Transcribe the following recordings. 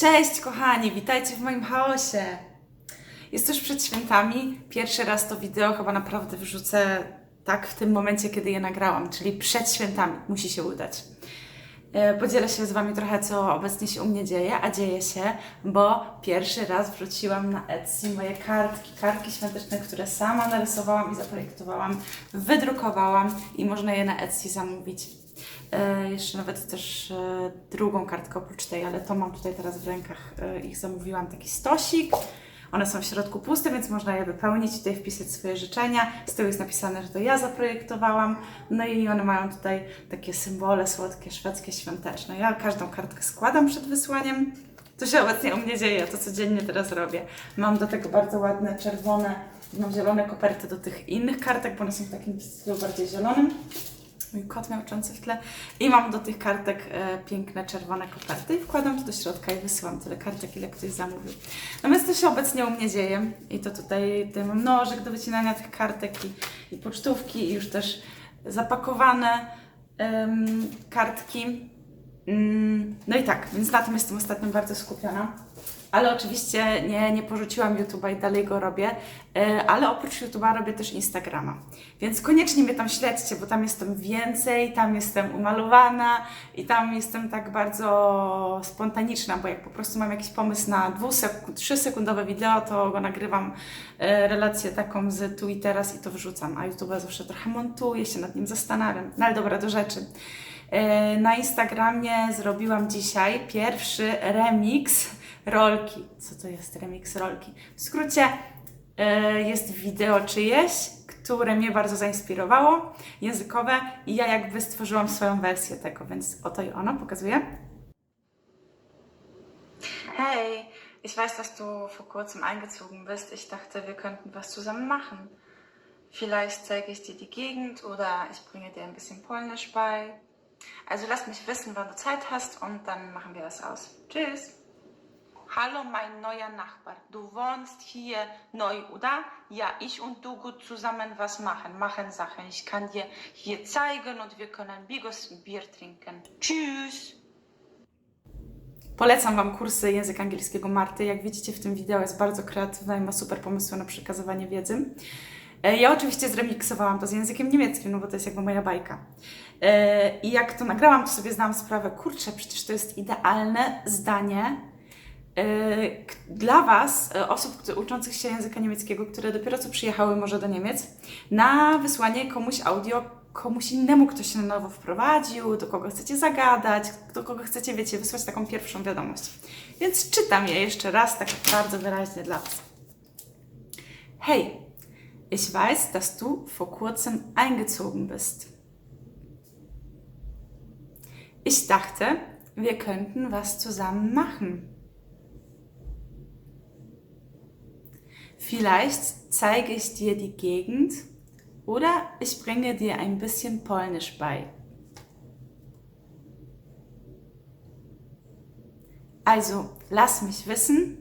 Cześć kochani, witajcie w moim chaosie. Jest tuż przed świętami. Pierwszy raz to wideo chyba naprawdę wrzucę tak w tym momencie, kiedy je nagrałam, czyli przed świętami. Musi się udać. E, Podzielę się z Wami trochę, co obecnie się u mnie dzieje, a dzieje się, bo pierwszy raz wrzuciłam na Etsy moje kartki, kartki świąteczne, które sama narysowałam i zaprojektowałam, wydrukowałam i można je na Etsy zamówić. E, jeszcze nawet też e, drugą kartkę oprócz tej, ale to mam tutaj teraz w rękach. E, ich zamówiłam taki stosik. One są w środku puste, więc można je wypełnić i tutaj wpisać swoje życzenia. Z tyłu jest napisane, że to ja zaprojektowałam. No i one mają tutaj takie symbole słodkie, szwedzkie, świąteczne. Ja każdą kartkę składam przed wysłaniem. To się obecnie u mnie dzieje, to codziennie teraz robię. Mam do tego bardzo ładne, czerwone, mam zielone koperty do tych innych kartek, bo one są w takim stylu bardziej zielonym. Mój kot miałczący w tle. I mam do tych kartek e, piękne czerwone koperty i wkładam to do środka i wysyłam tyle kartek, ile ktoś zamówił. Natomiast to się obecnie u mnie dzieje i to tutaj, mam nożek do wycinania tych kartek i, i pocztówki i już też zapakowane em, kartki. Mm, No i tak, więc na tym jestem ostatnio bardzo skupiona. Ale oczywiście nie, nie porzuciłam YouTube'a i dalej go robię, e, ale oprócz YouTube'a robię też Instagrama. Więc koniecznie mnie tam śledźcie, bo tam jestem więcej, tam jestem umalowana i tam jestem tak bardzo spontaniczna, bo jak po prostu mam jakiś pomysł na 3-sekundowe wideo, to go nagrywam e, relację taką z tu i teraz i to wrzucam, a YouTube'a zawsze trochę montuję, się nad nim zastanawiam. No ale dobra, do rzeczy. E, Na Instagramie zrobiłam dzisiaj pierwszy remix rolki. Co to jest remix rolki? W skrócie e, jest wideo czyjeś, które mnie bardzo zainspirowało, językowe i ja jakby stworzyłam swoją wersję tego, więc oto i ono pokazuję. Hey, ich weiß, dass du vor kurzem eingezogen bist. Ich dachte, wir könnten was zusammen machen. Vielleicht zeige ich dir die Gegend oder ich bringe dir ein bisschen Polnisch bei. Also lass mich wissen, wann du Zeit hast und dann machen wir das aus. Tschüss. Hallo, mein neuer Nachbar. Du wohnst hier neu, oder? Ja, ich und du gut zusammen was machen, machen Sachen. Ich kann dir hier zeigen und wir können Bigos Bier trinken. Tschüss. Polecam Wam kursy języka angielskiego Marty. Jak widzicie w tym wideo jest bardzo kreatywna i ma super pomysły na przekazywanie wiedzy. E, Ja oczywiście zremiksowałam to z językiem niemieckim, no bo to jest jakby moja bajka. E, I jak to nagrałam, to sobie zdałam sprawę, kurczę, przecież to jest idealne zdanie dla Was, e, osób uczących się języka niemieckiego, które dopiero co przyjechały może do Niemiec, na wysłanie komuś audio, komuś innemu, kto się nowo wprowadził, do kogo chcecie zagadać, do kogo chcecie, wiecie, wysłać taką pierwszą wiadomość. Więc czytam je jeszcze raz, tak bardzo wyraźnie dla Was. Hey, ich weiß, dass du vor kurzem eingezogen bist. Ich dachte, wir könnten was zusammen machen. Vielleicht zeige ich dir die Gegend oder ich bringe dir ein bisschen Polnisch bei. Also, lass mich wissen,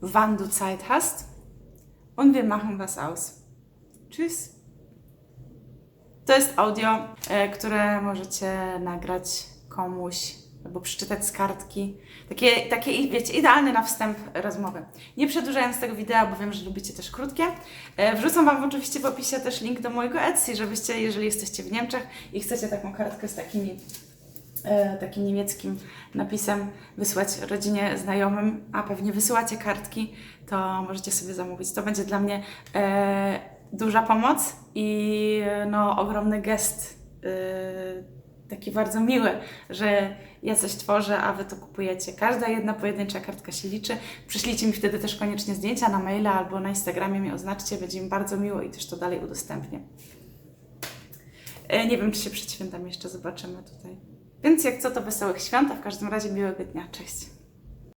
wann du Zeit hast und wir machen was aus. Tschüss. To jest audio, e, które możecie nagrać komuś albo przeczytać z kartki. Takie, takie wiecie, idealne na wstęp rozmowy. Nie przedłużając tego wideo, bo wiem, że lubicie też krótkie. E, Wrzucam Wam oczywiście w opisie też link do mojego Etsy, żebyście, jeżeli jesteście w Niemczech i chcecie taką kartkę z takimi e, takim niemieckim napisem wysłać rodzinie, znajomym, a pewnie wysyłacie kartki, to możecie sobie zamówić. To będzie dla mnie e, duża pomoc i no, ogromny gest, e, taki bardzo miły, że ja coś tworzę, a Wy to kupujecie. Każda jedna pojedyncza kartka się liczy. Przyślijcie mi wtedy też koniecznie zdjęcia na maila albo na Instagramie mnie oznaczcie, będzie mi bardzo miło i też to dalej udostępnię. E, Nie wiem, czy się przed świętami jeszcze zobaczymy tutaj. Więc jak co, to wesołych świąt, a w każdym razie miłego dnia. Cześć!